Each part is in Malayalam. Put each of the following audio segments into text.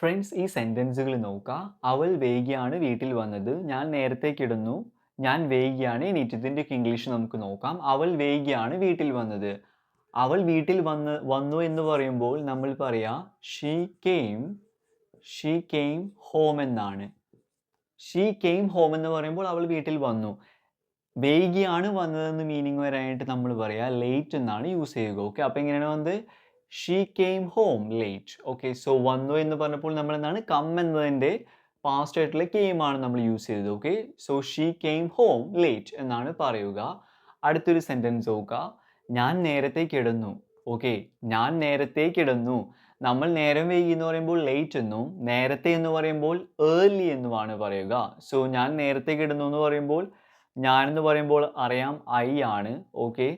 ഫ്രണ്ട്സ് ഈ സെന്റൻസുകൾ നോക്കുക. അവൾ വൈകിയാണ് വീട്ടിൽ വന്നത്. ഞാൻ നേരത്തെ കിടന്നു ഞാൻ വൈകിയാണ്. എണീറ്റത് ഒക്കെ ഇംഗ്ലീഷ് നമുക്ക് നോക്കാം. അവൾ വൈകിയാണ് വീട്ടിൽ വന്നത്. അവൾ വീട്ടിൽ വന്ന് വന്നു എന്ന് പറയുമ്പോൾ നമ്മൾ പറയാ she came she came home എന്നാണ്. ഷീ കെയിം ഹോം എന്ന് പറയുമ്പോൾ അവൾ വീട്ടിൽ വന്നു. വൈകിയാണ് വന്നതെന്ന് മീനിങ് വരാനായിട്ട് നമ്മൾ പറയാ ലേറ്റ് എന്നാണ് യൂസ് ചെയ്യുക. ഓക്കെ അപ്പോൾ എങ്ങനെയാണ് വന്നത്? She came home late okay so വന്നു എന്ന് പറഞ്ഞപ്പോൾ നമ്മൾ എന്താണ് കം എന്നതിന്റെ പാസ്റ്റ് ആയിട്ടുള്ള കെയിം ആണ് നമ്മൾ യൂസ് ചെയ്തത്. Okay so she came home late എന്നാണ് പറയുക. അടുത്തൊരു സെന്റൻസ് നോക്കുക. ഞാൻ നേരത്തെ കിടന്നു. ഓക്കെ ഞാൻ നേരത്തെ കിടന്നു. നമ്മൾ നേരം വൈകി എന്ന് പറയുമ്പോൾ ലേറ്റ് എന്നും നേരത്തെ എന്ന് പറയുമ്പോൾ ഏർലി എന്നുമാണ് പറയുക. സോ ഞാൻ നേരത്തെ കിടന്നു എന്ന് പറയുമ്പോൾ ഞാൻ എന്ന് പറയുമ്പോൾ അറിയാം ഐ ആണ്. ഓക്കെ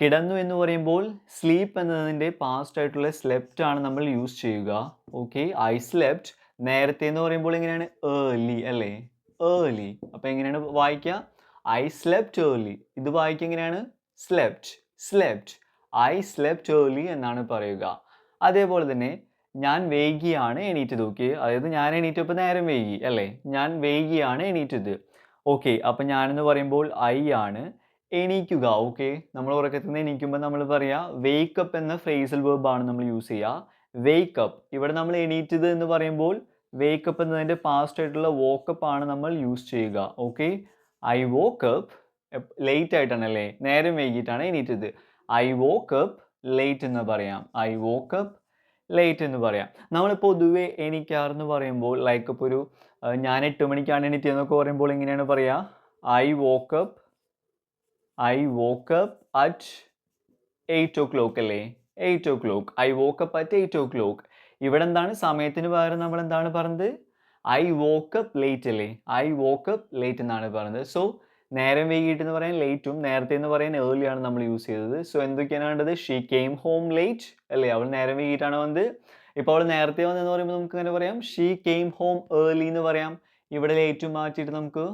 കിടന്നു എന്ന് പറയുമ്പോൾ സ്ലീപ്പ് എന്നതിന്റെ പാസ്റ്റ് ആയിട്ടുള്ള സ്ലെപ്റ്റ് ആണ് നമ്മൾ യൂസ് ചെയ്യുക. ഓക്കെ ഐ സ്ലെപ്റ്റ് നേരത്തെ എന്ന് പറയുമ്പോൾ എങ്ങനെയാണ്? ഏർലി അല്ലേ? ഏർലി അപ്പോൾ എങ്ങനെയാണ് വായിക്കുക? ഐ സ്ലെപ്റ്റ് ഏർലി ഇത് വായിക്കുക എങ്ങനെയാണ്? Slept slept I slept early എന്നാണ് പറയുക. അതേപോലെ തന്നെ ഞാൻ വൈകിയാണ് എണീറ്റത്. ഓക്കെ അതായത് ഞാൻ എണീറ്റപ്പോൾ നേരം വൈകി അല്ലേ? ഞാൻ വൈകിയാണ് എണീറ്റത്. ഓക്കെ അപ്പം ഞാനെന്ന് പറയുമ്പോൾ ഐ ആണ്. എണീക്കുക ഓക്കെ നമ്മൾ ഉറക്കത്തിൽ നിന്ന് എണീക്കുമ്പോൾ നമ്മൾ പറയുക വേക്കപ്പ് എന്ന ഫ്രേസൽ വേർബ് ആണ് നമ്മൾ യൂസ് ചെയ്യുക വേക്കപ്പ് ഇവിടെ നമ്മൾ എണീറ്റത് എന്ന് പറയുമ്പോൾ വേക്കപ്പ് എന്നതിന്റെ പാസ്റ്റ് ആയിട്ടുള്ള വോക്കപ്പ് ആണ് നമ്മൾ യൂസ് ചെയ്യുക ഓക്കെ ഐ വോക്കപ്പ് ലേറ്റ് ആയിട്ടാണ് അല്ലേ നേരം വൈകിട്ടാണ് എണീറ്റത്. ഐ വോക്കപ്പ് ലേറ്റ് എന്ന് പറയാം. ഐ വോക്കപ്പ് ലേറ്റ് എന്ന് പറയാം. നമ്മൾ പൊതുവെ എണീക്കാറെന്ന് പറയുമ്പോൾ ലൈക്ക് ഇപ്പോൾ ഒരു ഞാൻ എട്ട് മണിക്കാണ് എണീറ്റിയെന്നൊക്കെ പറയുമ്പോൾ എങ്ങനെയാണ് പറയുക I woke up I woke up at eight o'clock അല്ലേ? Eight o'clock I woke up at eight o'clock ഇവിടെ എന്താണ്? സമയത്തിന് പകരം നമ്മൾ എന്താണ് പറഞ്ഞത്? ഐ വോക്കപ്പ് ലേറ്റ് അല്ലേ? ഐ വോക്കപ്പ് ലേറ്റ് എന്നാണ് പറഞ്ഞത്. സോ നേരം വൈകിട്ട് എന്ന് പറയാൻ ലേറ്റും നേരത്തെ എന്ന് പറയാൻ ഏർലി ആണ് നമ്മൾ യൂസ് ചെയ്തത്. സോ എന്തൊക്കെയാണ് വേണ്ടത്? ഷീ കെയിം ഹോം ലേറ്റ് അല്ലേ? അവൾ നേരം വൈകിട്ടാണ് വന്നത്. ഇപ്പോൾ അവൾ നേരത്തെ വന്നതെന്ന് പറയുമ്പോൾ നമുക്ക് അങ്ങനെ പറയാം? ഷീ കെയിം ഹോം ഏർലി എന്ന് പറയാം. ഇവിടെ ലേറ്റും മാറ്റിയിട്ട് നമുക്ക്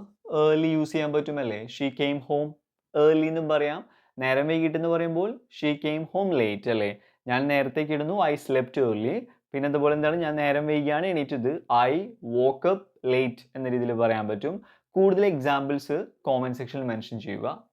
ഏർലി യൂസ് ചെയ്യാൻ പറ്റുമല്ലേ ഷീ കെയിം ഹോം ഏർലി എന്നും പറയാം. നേരം വൈകിട്ടെന്ന് പറയുമ്പോൾ ഷീ കെയിം ഹോം ലേറ്റ് അല്ലേ? ഞാൻ നേരത്തെ കിടന്നു ഐ സ്ലെപ്റ്റ് ഏർലി പിന്നെ അതുപോലെ എന്താണ്? ഞാൻ നേരം വൈകിയാണ് എണീറ്റത്. ഐ വോക്കപ്പ് ലേറ്റ് എന്ന രീതിയിൽ പറയാൻ പറ്റും. കൂടുതൽ എക്സാമ്പിൾസ് കോമെന്റ് സെക്ഷനിൽ മെൻഷൻ ചെയ്യുക.